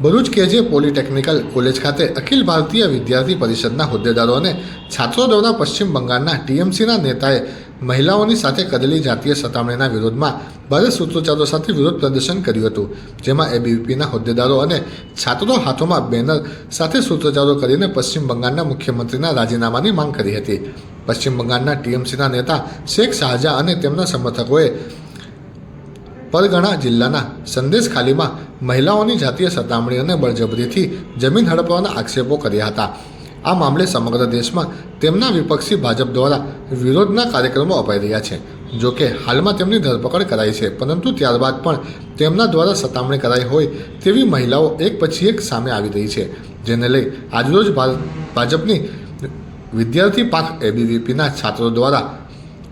ભરૂચ કેજે પોલિટેકનિકલ કોલેજ ખાતે અખિલ ભારતીય વિદ્યાર્થી પરિષદના હોદ્દેદારો અને છાત્રો દ્વારા પશ્ચિમ બંગાળના ટીએમસીના નેતાએ મહિલાઓની સાથે કરેલી જાતીય સતામણીના વિરોધમાં ભારે સૂત્રોચ્ચારો સાથે વિરોધ પ્રદર્શન કર્યું હતું, જેમાં એબીવીપીના હોદ્દેદારો અને છાત્રો હાથોમાં બેનર સાથે સૂત્રોચ્ચારો કરીને પશ્ચિમ બંગાળના મુખ્યમંત્રીના રાજીનામાની માંગ કરી હતી. પશ્ચિમ બંગાળના ટીએમસીના નેતા શેખ શાહજહાં અને તેમના સમર્થકોએ પરગણા જિલ્લાના સંદેશ ખાલીમાં મહિલાઓની જાતીય સતામણી અને બળજબરીથી જમીન હડપવાના આક્ષેપો કર્યા હતા. આ મામલે સમગ્ર દેશમાં તેમના વિપક્ષી ભાજપ દ્વારા વિરોધના કાર્યક્રમો અપાઈ રહ્યા છે. જો કે હાલમાં તેમની ધરપકડ કરાઈ છે, પરંતુ ત્યારબાદ પણ તેમના દ્વારા સતામણી કરાઈ હોય તેવી મહિલાઓ એક પછી એક સામે આવી રહી છે, જેને લઈ આજરોજ ભાજપની વિદ્યાર્થી પાંખ એબીવીપીના છાત્રો દ્વારા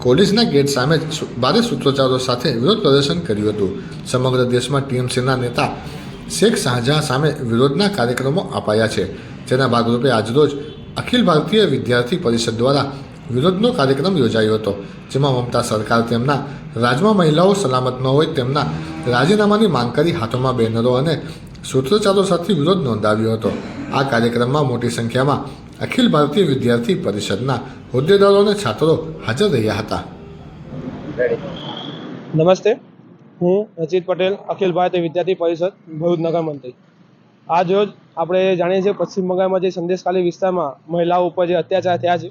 કોલેજના ગેટ સામે ભારે સૂત્રોચ્ચારો સાથે વિરોધ પ્રદર્શન કર્યું હતું. સમગ્ર દેશમાં ટીએમસીના નેતા શેખ શાહજહાં સામે વિરોધના કાર્યક્રમો અપાયા છે. જેના ભાગરૂપે આજરોજ અખિલ ભારતીય વિદ્યાર્થી પરિષદ દ્વારા વિરોધનો કાર્યક્રમ યોજાયો હતો, જેમાં મમતા સરકાર તેમના રાજમાં મહિલાઓ સલામત ન હોય તેમના રાજીનામાની માંગ કરી હાથોમાં બેનરો અને સૂત્રોચ્ચારો સાથે વિરોધ નોંધાવ્યો હતો. આ કાર્યક્રમમાં મોટી સંખ્યામાં અખિલ ભારતીય વિદ્યાર્થી પરિષદના હોદ્દેદારો છાત્રો હાજર રહ્યા હતા. નમસ્તે. હું રચિત પટેલ, અખિલ ભારતીય વિદ્યાર્થી પરિષદ, ભરૂચ નગર મંત્રી. આજ રોજ આપણે જાણીએ છીએ પશ્ચિમ બંગાળમાં જે સંદેશખાલી વિસ્તારમાં મહિલાઓ ઉપર જે અત્યાચાર થયા છે,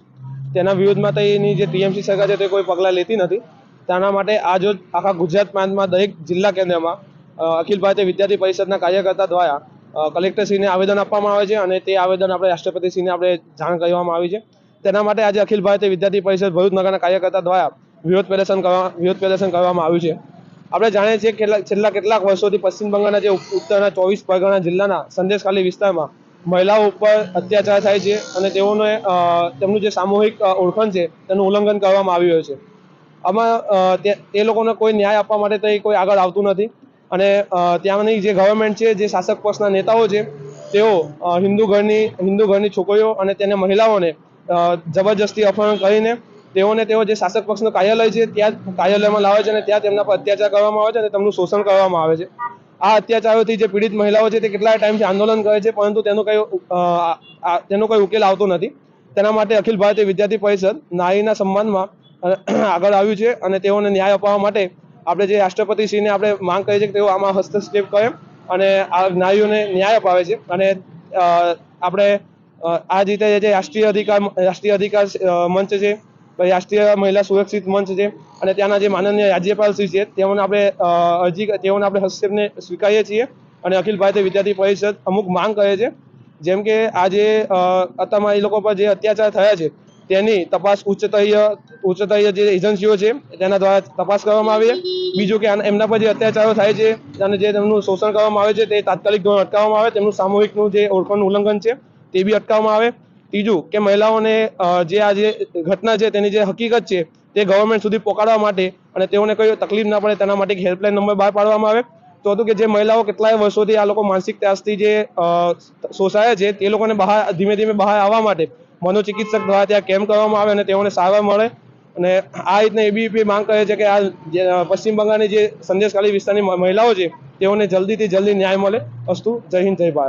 તેના વિરોધમાં તો એની જે ટીએમસી સરકાર છે તે કોઈ પગલાં લેતી નથી. તેના માટે આજ રોજ આખા ગુજરાત પ્રાંતમાં દરેક જિલ્લા કેન્દ્રમાં અખિલ ભારતીય વિદ્યાર્થી પરિષદના કાર્યકર્તા દ્વારા કલેક્ટરશ્રીને આવેદન આપવામાં આવે છે અને તે આવેદન આપણે રાષ્ટ્રપતિશ્રીને આપણે જાણ કરવામાં આવી છે. તેના માટે આજે અખિલ ભારતીય વિદ્યાર્થી પરિષદ ભરૂચ નગરના કાર્યકર્તા દ્વારા વિરોધ પ્રદર્શન કરવા વિરોધ પ્રદર્શન કરવામાં આવ્યું છે. આપણે જાણીએ છીએ કેટલા- છેલ્લા કેટલાક વર્ષોથી પશ્ચિમ બંગાળના જે ઉત્તરના ચોવીસ પરગણા જિલ્લાના સંદેશખાલી વિસ્તારમાં મહિલાઓ ઉપર અત્યાચાર થાય છે અને તેઓને તેમનું જે સામૂહિક ઓળખણ છે તેનું ઉલ્લંઘન કરવામાં આવી રહ્યું છે. આમાં તે લોકોને કોઈ ન્યાય આપવા માટે તો કોઈ આગળ આવતું નથી અને ત્યાંની જે ગવર્મેન્ટ છે, જે શાસક પક્ષના નેતાઓ છે, તેઓ હિન્દુ ઘરની હિન્દુ ઘરની છોકરીઓ અને તેને મહિલાઓને જબરજસ્તી અપહરણ કરીને તેઓને તેઓ જે શાસક પક્ષનું કાર્યાલય છે, ત્યાં કાર્યાલયમાં લાવે છે અને ત્યાં તેમના પર અત્યાચાર કરવામાં આવે છે અને તેમનું શોષણ કરવામાં આવે છે. આ અત્યાચારોથી જે પીડિત મહિલાઓ છે તે કેટલા ટાઈમથી આંદોલન કરે છે, પરંતુ તેનું કંઈ તેનો કોઈ ઉકેલ આવતો નથી. તેના માટે અખિલ ભારતીય વિદ્યાર્થી પરિષદ નારીના સન્માનમાં આગળ આવ્યું છે અને તેઓને ન્યાય અપાવવા માટે આપણે જે રાષ્ટ્રપતિશ્રીને આપણે માંગ કરી છે કે તેઓ આમાં હસ્તક્ષેપ કરે અને આ નારીઓને ન્યાય અપાવે છે. અને આપણે આ જ રીતે જે રાષ્ટ્રીય અધિકાર રાષ્ટ્રીય અધિકાર મંચ છે રાષ્ટ્રીય મહિલા સુરક્ષિત મંચ છે અને ત્યાંના જે માનનીય રાજ્યપાલ શ્રી છે તેઓને આપણે અરજી તેઓને આપણે હસ્તક્ષેપને સ્વીકારીએ છીએ અને અખિલ ભારતીય વિદ્યાર્થી પરિષદ અમુક માંગ કરે છે. જેમ કે આજે અ, અત્યારમાં એ લોકો પર જે અત્યાચાર થયા છે તેની તપાસ ઉચ્ચતરીય ઉચ્ચતરીય જે એજન્સીઓ છે તેના દ્વારા તપાસ કરવામાં આવી બીજું કે એમના પર જે અત્યાચારો થાય છે અને જે તેમનું શોષણ કરવામાં આવે છે તે તાત્કાલિક ધોરણે અટકાવવામાં આવે તેમનું સામૂહિકનું જે ઓળખાણનું ઉલ્લંઘન છે. તે બી અટકાવવામાં આવે. ત્રીજું કે મહિલાઓને જે આ જે ઘટના છે તેની જે હકીકત છે તે ગવર્મેન્ટ સુધી પહોંચાડવા માટે અને તેઓને કોઈ તકલીફ ના પડે તેના માટે એક હેલ્પલાઇન નંબર બહાર પાડવામાં આવે. તો હતું કે જે મહિલાઓ કેટલાય વર્ષોથી આ લોકો માનસિક ત્રાસથી જે શોષાયા છે તે લોકોને બહાર, ધીમે ધીમે બહાર આવવા માટે મનોચિકિત્સક દ્વારા ત્યાં કેમ્પ કરવામાં આવે અને તેઓને સારવાર મળે. અને આ રીતના એબીપી માંગ કરે છે કે આ પશ્ચિમ બંગાળની જે સંદેશકાલી વિસ્તારની મહિલાઓ છે તેઓને જલ્દીથી જલ્દી ન્યાય મળે. અસ્તુ, જય હિન્દ, જય ભારત.